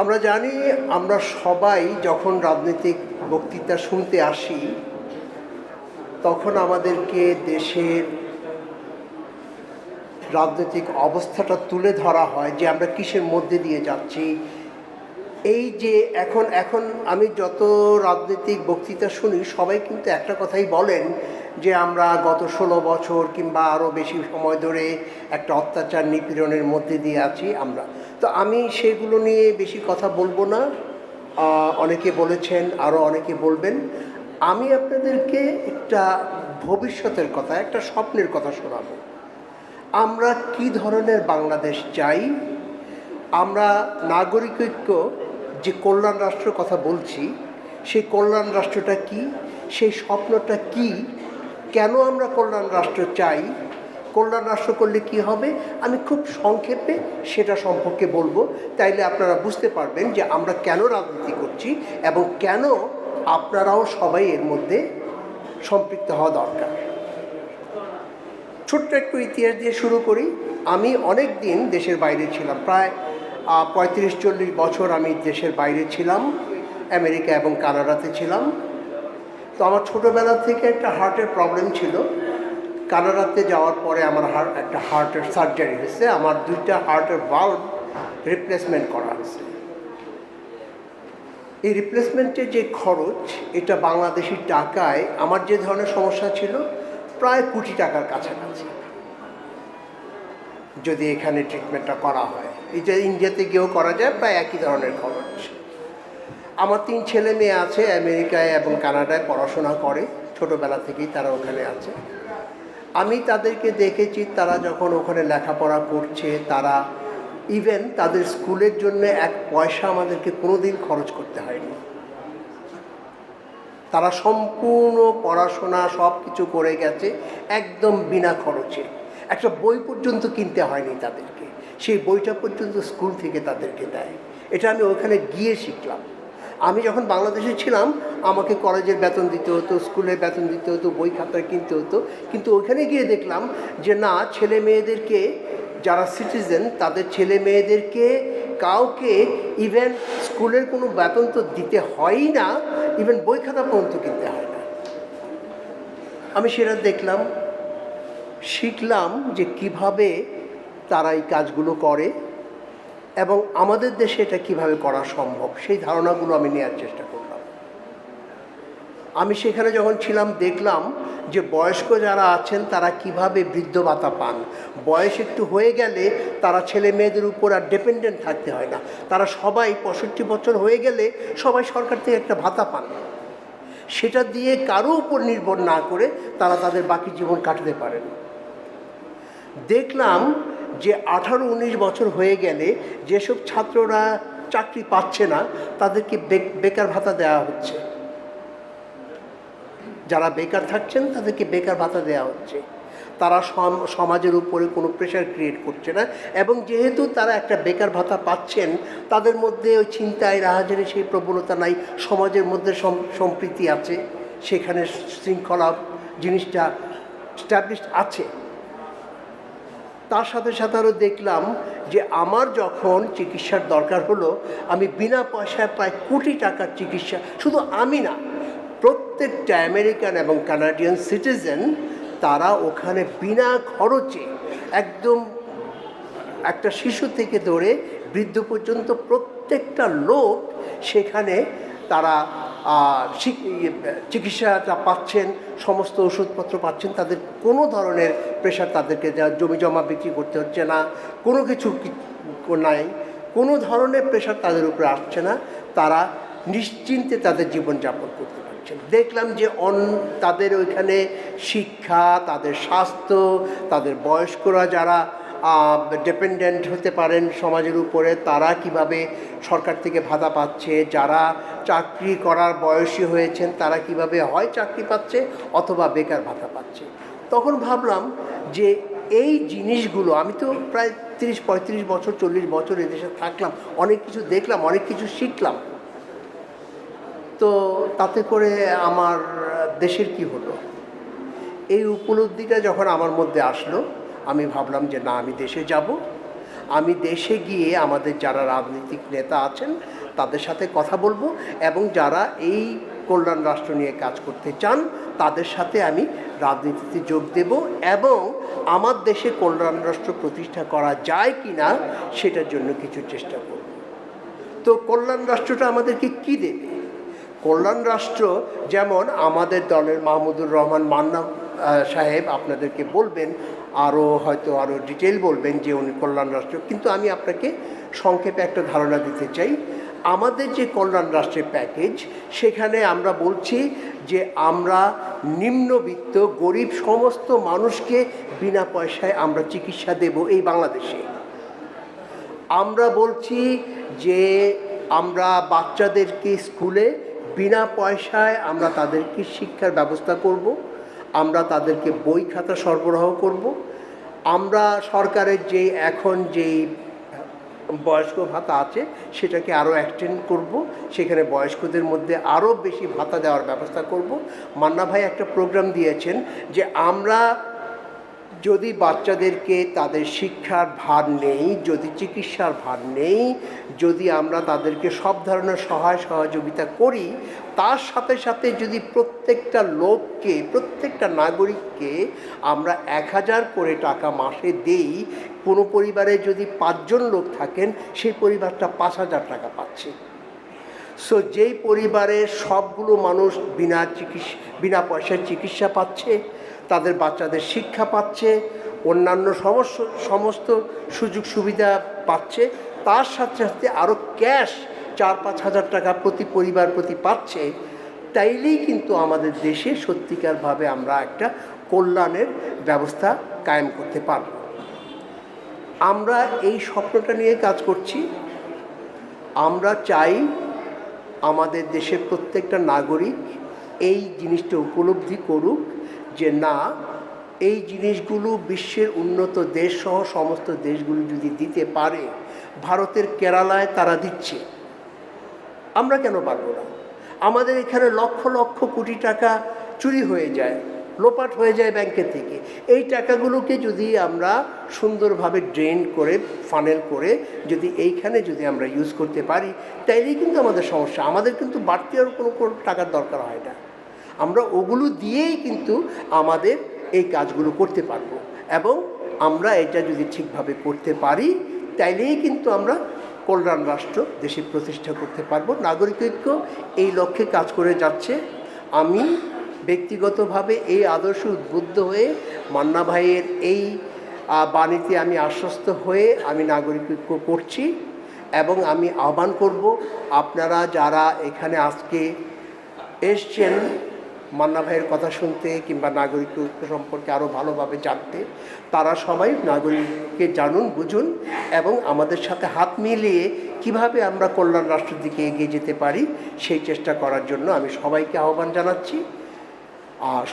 আমরা জানি, আমরা সবাই যখন রাজনৈতিক বক্তৃতা শুনতে আসি, তখন আমাদেরকে দেশের রাজনৈতিক অবস্থাটা তুলে ধরা হয় যে আমরা কিসের মধ্যে দিয়ে যাচ্ছি। এই যে এখন এখন আমি যত রাজনৈতিক বক্তৃতা শুনি, সবাই কিন্তু একটা কথাই বলেন যে আমরা গত ষোলো বছর কিংবা আরও বেশি সময় ধরে একটা অত্যাচার নিপীড়নের মধ্যে দিয়ে আছি আমরা। তো আমি সেগুলো নিয়ে বেশি কথা বলব না। অনেকে বলেছেন আরও অনেকে বলবেন। আমি আপনাদেরকে একটা ভবিষ্যতের কথা, একটা স্বপ্নের কথা শোনাবো। আমরা কি ধরনের বাংলাদেশ চাই? আমরা নাগরিকৈক্য যে কল্যাণ রাষ্ট্রের কথা বলছি, সেই কল্যাণ রাষ্ট্রটা কি? সেই স্বপ্নটা কি? কেন আমরা কল্যাণ রাষ্ট্র চাই? কল্যাণ রাষ্ট্র করলে কি হবে? আমি খুব সংক্ষেপে সেটা সম্পর্কে বলব। তাইলে আপনারা বুঝতে পারবেন যে আমরা কেন রাজনীতি করছি এবং কেন আপনারাও সবাই এর মধ্যে সম্পৃক্ত হওয়া দরকার। ছোট্ট একটু ইতিহাস দিয়ে শুরু করি। আমি অনেক দিন দেশের বাইরে ছিলাম। প্রায় পঁয়ত্রিশ চল্লিশ বছর আমি দেশের বাইরে ছিলাম, আমেরিকা এবং কানাডাতে ছিলাম। তো আমার ছোটোবেলা থেকে একটা হার্টের প্রবলেম ছিল। কানাডাতে যাওয়ার পরে আমার হার্ট একটা হার্টের সার্জারি হয়েছে। আমার দুইটা হার্টের ভাল্ব রিপ্লেসমেন্ট করা হয়েছে। এই রিপ্লেসমেন্টের যে খরচ, এটা বাংলাদেশি টাকায় আমার যে ধরনের সমস্যা ছিল, প্রায় কোটি টাকার কাছাকাছি। যদি এখানে ট্রিটমেন্টটা করা হয়। এটা ইন্ডিয়াতে গিয়েও করা যায়, প্রায় একই ধরনের খরচ। আমার তিন ছেলে মেয়ে আছে, আমেরিকায় এবং কানাডায় পড়াশোনা করে। ছোটোবেলা থেকেই তারা ওখানে আছে। আমি তাদেরকে দেখেছি, তারা যখন ওখানে লেখাপড়া করছে, তারা ইভেন তাদের স্কুলের জন্য এক পয়সা আমাদেরকে কোনো দিন খরচ করতে হয়নি। তারা সম্পূর্ণ পড়াশোনা সব কিছু করে গেছে, একদম বিনা খরচে। একটা বই পর্যন্ত কিনতে হয়নি তাদেরকে। সেই বইটা পর্যন্ত স্কুল থেকে তাদেরকে দেয়। এটা আমি ওখানে গিয়ে শিখলাম। আমি যখন বাংলাদেশে ছিলাম, আমাকে কলেজের বেতন দিতে হতো, স্কুলের বেতন দিতে হতো, বই খাতা কিনতে হতো। কিন্তু ওখানে গিয়ে দেখলাম যে, না, ছেলে মেয়েদেরকে যারা সিটিজেন তাদের ছেলে মেয়েদেরকে কাউকে ইভেন স্কুলের কোনো বেতন তো দিতে হয়ই না ইভেন বই খাতা পর্যন্ত কিনতে হয় না। আমি সেটা দেখলাম, শিখলাম যে কীভাবে তারা এই কাজগুলো করে। এবং আমাদের দেশে এটা কীভাবে করা সম্ভব, সেই ধারণাগুলো আমি নেওয়ার চেষ্টা করলাম। আমি সেখানে যখন ছিলাম, দেখলাম যে বয়স্ক যারা আছেন, তারা কীভাবে বৃদ্ধ ভাতা পান। বয়স একটু হয়ে গেলে তারা ছেলে মেয়েদের উপর আর ডিপেন্ডেন্ট থাকতে হয় না। তারা সবাই পঁয়ষট্টি বছর হয়ে গেলে সবাই সরকার থেকে একটা ভাতা পান। সেটা দিয়ে কারও উপর নির্ভর না করে তারা তাদের বাকি জীবন কাটাতে পারেন। দেখলাম যে আঠারো উনিশ বছর হয়ে গেলে যেসব ছাত্ররা চাকরি পাচ্ছে না, তাদেরকে বেকার ভাতা দেওয়া হচ্ছে। যারা বেকার থাকছেন, তাদেরকে বেকার ভাতা দেওয়া হচ্ছে। তারা সম- সমাজের উপরে কোনো প্রেশার ক্রিয়েট করছে না এবং যেহেতু তারা একটা বেকার ভাতা পাচ্ছেন, তাদের মধ্যে ওই চিন্তায় রাহাজানি সেই প্রবণতা নাই, সমাজের মধ্যে সম- সম্প্রীতি আছে, সেখানে শৃঙ্খলা জিনিসটা স্ট্যাবলিশ আছে। তার সাথে সাথে আরও দেখলাম যে আমার যখন চিকিৎসার দরকার হলো, আমি বিনা পয়সায় প্রায় কোটি টাকার চিকিৎসা, শুধু আমি না, প্রত্যেকটা আমেরিকান এবং কানাডিয়ান সিটিজেন, তারা ওখানে বিনা খরচে একদম একটা শিশু থেকে ধরে বৃদ্ধ পর্যন্ত প্রত্যেকটা লোক সেখানে তারা চিকিৎসাটা পাচ্ছেন, সমস্ত ওষুধপত্র পাচ্ছেন, তাদের কোনো ধরনের প্রেশার তাদেরকে জমি জমা বিক্রি করতে হচ্ছে না, কোনো কিছু নাই। কোনো ধরনের প্রেশার তাদের উপরে আসছে না, তারা নিশ্চিন্তে তাদের জীবনযাপন করতে পারছেন। দেখলাম যে অন তাদের ওইখানে শিক্ষা, তাদের স্বাস্থ্য, তাদের বয়স্করা যারা ডিপেন্ডেন্ট হতে পারেন সমাজের উপরে, তারা কীভাবে সরকার থেকে ভাতা পাচ্ছে, যারা চাকরি করার বয়সী হয়েছেন, তারা কীভাবে হয় চাকরি পাচ্ছে অথবা বেকার ভাতা পাচ্ছে। তখন ভাবলাম যে এই জিনিসগুলো, আমি তো প্রায় তিরিশ, পঁয়ত্রিশ বছর, চল্লিশ বছর এদেশে থাকলাম, অনেক কিছু দেখলাম, অনেক কিছু শিখলাম। তো তাতে করে আমার দেশের কি হলো? এই উপলব্ধিটা যখন আমার মধ্যে আসলো, আমি ভাবলাম যে না, আমি দেশে যাব। আমি দেশে গিয়ে আমাদের যারা রাজনৈতিক নেতা আছেন, তাদের সাথে কথা বলব এবং যারা এই কল্যাণ রাষ্ট্র নিয়ে কাজ করতে চান, তাদের সাথে আমি রাজনীতিতে যোগ দেব এবং আমার দেশে কল্যাণ রাষ্ট্র প্রতিষ্ঠা করা যায় কি না সেটার জন্য কিছু চেষ্টা করব। তো কল্যাণ রাষ্ট্রটা আমাদেরকে কি দেবে? কল্যাণ রাষ্ট্র যেমন আমাদের দলের মাহমুদুর রহমান মান্না সাহেব আপনাদেরকে বলবেন আরও হয়তো আরও ডিটেল বলবেন যে উনি কল্যাণ রাষ্ট্র। কিন্তু আমি আপনাকে সংক্ষেপে একটা ধারণা দিতে চাই। আমাদের যে কল্যাণ রাষ্ট্রের প্যাকেজ সেখানে আমরা বলছি যে আমরা নিম্নবিত্ত, গরিব সমস্ত মানুষকে বিনা পয়সায় আমরা চিকিৎসা দেব এই বাংলাদেশে। আমরা বলছি যে আমরা বাচ্চাদেরকে স্কুলে বিনা পয়সায় আমরা তাদেরকে শিক্ষার ব্যবস্থা করব। আমরা তাদেরকে বই খাতা সরবরাহ করব। আমরা সরকারের যে এখন যেই বয়স্ক ভাতা আছে, সেটাকে আরও এক্সটেন্ড করব। সেখানে বয়স্কদের মধ্যে আরও বেশি ভাতা দেওয়ার ব্যবস্থা করব। মান্না ভাই একটা প্রোগ্রাম দিয়েছেন যে আমরা যদি বাচ্চাদেরকে তাদের শিক্ষার ভার নেই, যদি চিকিৎসার ভার নেই, যদি আমরা তাদেরকে সব ধরনের সহায় সহযোগিতা করি, তার সাথে সাথে যদি প্রত্যেকটা লোককে, প্রত্যেকটা নাগরিককে আমরা এক হাজার করে টাকা মাসে দেই, কোনো পরিবারে যদি পাঁচজন লোক থাকেন, সেই পরিবারটা পাঁচ হাজার টাকা পাচ্ছে। সো যেই পরিবারের সবগুলো মানুষ বিনা চিকিৎসা, বিনা পয়সায় চিকিৎসা পাচ্ছে, তাদের বাচ্চাদের শিক্ষা পাচ্ছে, অন্যান্য সমস্ত সমস্ত সুযোগ সুবিধা পাচ্ছে, তার সাথে সাথে আরও ক্যাশ চার পাঁচ হাজার টাকা প্রতি পরিবার প্রতি পাচ্ছে, তাইলেই কিন্তু আমাদের দেশে সত্যিকারভাবে আমরা একটা কল্যাণের ব্যবস্থা কায়েম করতে পারব। আমরা এই স্বপ্নটা নিয়ে কাজ করছি। আমরা চাই আমাদের দেশের প্রত্যেকটা নাগরিক এই জিনিসটা উপলব্ধি করুক যে না, এই জিনিসগুলো বিশ্বের উন্নত দেশসহ সমস্ত দেশগুলো যদি দিতে পারে, ভারতের কেরালায় তারা দিচ্ছে। আমরা কেন পারব না? আমাদের এখানে লক্ষ লক্ষ কোটি টাকা চুরি হয়ে যায়। লোপাট হয়ে যায় ব্যাংকের থেকে। এই টাকাগুলোকে যদি আমরা সুন্দরভাবে ড্রেন করে, ফানেল করে যদি এইখানে যদি আমরা ইউজ করতে পারি, তাইলেই কিন্তু আমাদের সমস্যা। আমাদের কিন্তু বাড়তি আর কোনো কোনো টাকার দরকার হয় না। আমরা ওগুলো দিয়েই কিন্তু আমাদের এই কাজগুলো করতে পারব। এবং আমরা এটা যদি ঠিকভাবে করতে পারি, তাইলেই কিন্তু আমরা কল্যাণ রাষ্ট্র দেশে প্রতিষ্ঠা করতে পারব। নাগরিক ঐক্য এই লক্ষ্যে কাজ করে যাচ্ছে। আমি ব্যক্তিগতভাবে এই আদর্শ উদ্বুদ্ধ হয়ে মান্না ভাইয়ের এই বাণীতে আমি আশ্বস্ত হয়ে আমি নাগরিক ঐক্য করছি এবং আমি আহ্বান করব আপনারা যারা এখানে আজকে এসছেন মান্না ভাইয়ের কথা শুনতে কিংবা নাগরিক ঐক্য সম্পর্কে আরও ভালোভাবে জানতে, তারা সবাই নাগরিককে জানুন, বুঝুন এবং আমাদের সাথে হাত মিলিয়ে কীভাবে আমরা কল্যাণ রাষ্ট্রের দিকে এগিয়ে যেতে পারি সেই চেষ্টা করার জন্য আমি সবাইকে আহ্বান জানাচ্ছি। আর সব